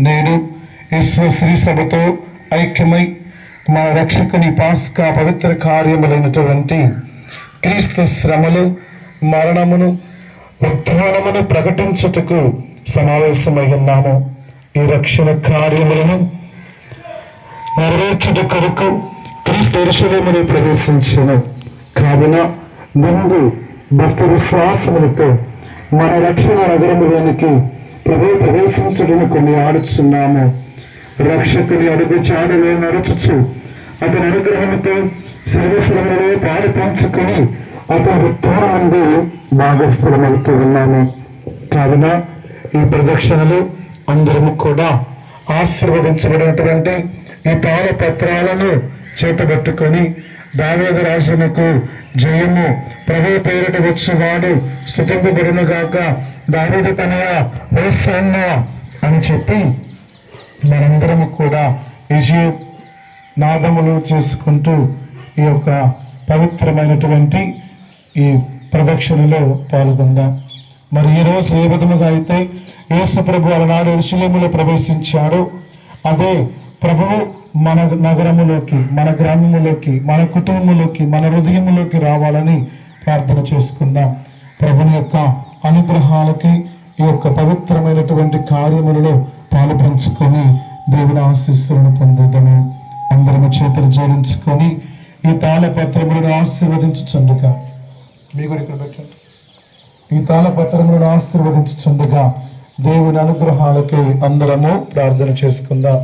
నేడు విశ్వశ్రీ సభతో ఐక్యమై మా రక్షకుని పాస్కా పవిత్ర కార్యములైనటువంటి క్రీస్తు శ్రమలు మరణమును ఉత్థానమును ప్రకటించుటకు సమావేశమై ఉన్నాము. ఈ రక్షణ కార్యములను నెరవేర్చుట కొరకు క్రీస్తు ఎరుసలేమును ప్రవేశించను. కావున ముందు భక్తి విశ్వాసములతో మన రక్షణ నగరములోనికి ప్రభు ప్రవేశించడం కొన్ని ఆడుచున్నాము. రక్షకుని అడుగు చాడులో నడుచుచు. అతని అనుగ్రహంతో సర్వశ్రమలో పాలు పంచుకొని అతని ఉత్తరానందు భాగస్థలమవుతూ ఉన్నాము. కావున ఈ ప్రదక్షిణలు అందరము కూడా ఆశీర్వదించబడినటువంటి ఈ తాళ పత్రాలను చేతబట్టుకొని దావేద రాజునకు జయము. ప్రభు పేరిట వచ్చువాడు స్థుతింపబడును గాక. దావేద తనయ హోసన్న అని చెప్పి మనందరము కూడా విజయ నాదములు చేసుకుంటూ ఈ యొక్క పవిత్రమైనటువంటి ఈ ప్రదక్షిణలో పాల్గొందాం. మరి ఈరోజు ఏ విధముగా అయితే యేసు ప్రభు అలనాడు ఎరుసలేములో ప్రవేశించాడు అదే ప్రభువు మన నగరములోకి మన గ్రామములోకి మన కుటుంబంలోకి మన హృదయములోకి రావాలని ప్రార్థన చేసుకుందాం. ప్రభుని యొక్క అనుగ్రహాలకి ఈ యొక్క పవిత్రమైనటువంటి కార్యములలో పాలుపంచుకొని దేవుని ఆశీస్సులను పొందుతాము అందరము చేతులు జోడించుకొని ఈ తాళపత్రములను ఆశీర్వదించుచుండగా. మీ కూడా ఇక్కడ పెట్టండి. ఈ తాళపత్రములను ఆశీర్వదించుచుండగా దేవుని అనుగ్రహాలకి అందరము ప్రార్థన చేసుకుందాం.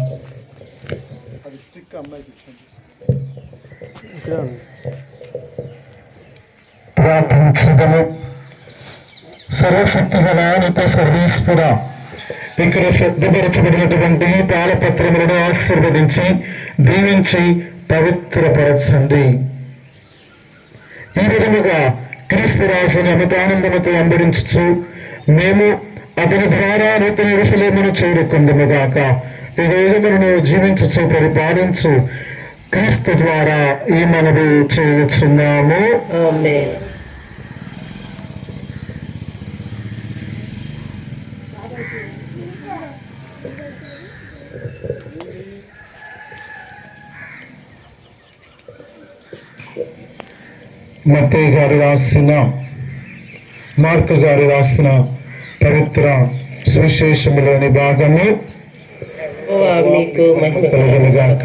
ప్రార్థించదము సర్వశక్తి గలానిత సర్వేశ్వర ఇక్కడ సిద్ధపరచబడినటువంటి తాళపత్రములను ఆశీర్వదించి దీవించి పవిత్రపరచండి. ఈ విధముగా క్రీస్తు రాజుని అమితానందముతో అంబరించు మేము అతని ద్వారా నూతన విషయమును చేరుకుందముగాక ఈ వేగములను జీవించచ్చు పరిపాలించు క్రీస్తు ద్వారా ఈ మనవి చేయుచున్నాము మత్తయ్య గారు రాసిన మార్కు గారు రాసిన పవిత్ర సువిశేషములోని భాగము. మీకు మంచి కలుగునుగాక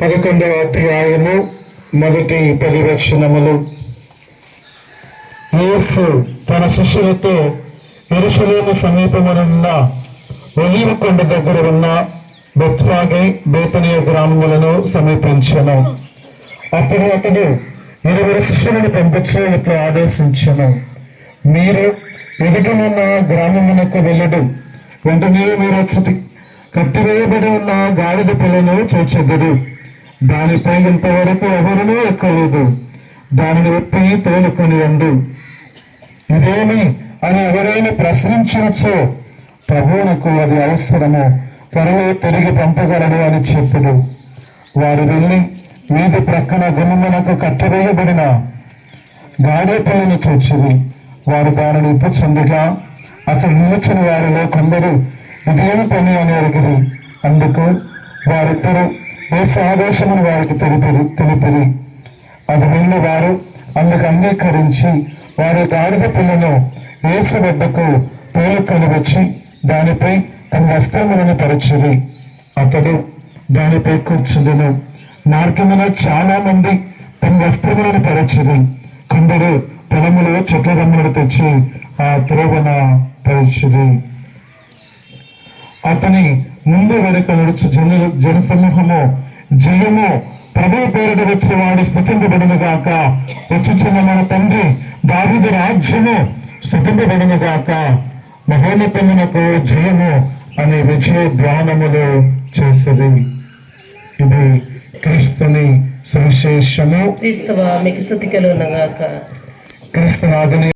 పదకొండవ అధ్యాయము మొదటి పది యేసు తన శిష్యులతో ఎరుసలేము సమీపమునున్న ఒలీవ కొండ దగ్గర ఉన్న బెత్వాగే బేతనీయ గ్రామములను సమీపించను. అప్పుడు అతడు ఇరువురు శిష్యులను పంపించు ఇట్లా ఆదేశించను. మీరు ఎదుటనున్న గ్రామమునకు వెళ్ళడం వెంటనే మీరు వచ్చి కట్టివేయబడి ఉన్న గాడిద పిల్లను చూచెదరు. దానిపై ఇంతవరకు ఎవరునూ ఎక్కలేదు. దానిని ఒప్పి తోలుకొని రండు. ఇదేమి అని ఎవరైనా ప్రశ్నించవచ్చు ప్రభువునకు అది అవసరము. త్వరలో తిరిగి పంపగలడు అని చెప్పుడు. వారు వెళ్ళి వీధి ప్రక్కన గుమ్మమునకు కట్టివేయబడిన గాడే పిల్లను చూచిరి వారు దానిని ఇప్పుచుండగా అతను నిలిచిన వారిలో కొందరు ఇదేమి పని అని అడిగిరి అందుకు వారిద్దరూ ఏ ఆదేశమును వారికి తెలిపిరి తెలిపిరి. అది విన్న వారు అందుకు అంగీకరించి వారి గాడిద పిల్లను యేసు వద్దకు తోలుకొని వచ్చి దానిపై తన వస్త్రములను పరిచిది అతడు దానిపై కూర్చుండెను. మార్గమున చాలా మంది తన వస్త్రములను పరిచిది కొందరు పొలములో చెట్ల రమ్మలు తెచ్చి ఆ త్రోవన పరిచిది అతని ముందు వెనుక నడుచు జన జనసమూహము జయము ప్రభు పేరుట వచ్చేవాడు స్థుతింపబడును గాక. వచ్చుచున్న మన తండ్రి దావిద రాజ్యము స్థుతింపబడును గాక. మహోన్నతమునకు జయము అనే విజయ ధ్యానములు చేసరి. ఇది క్రీస్తుని సువిశేషము. క్రీస్తువా మీకు స్థుతి కలుగునగాక క్రీస్తునాథుని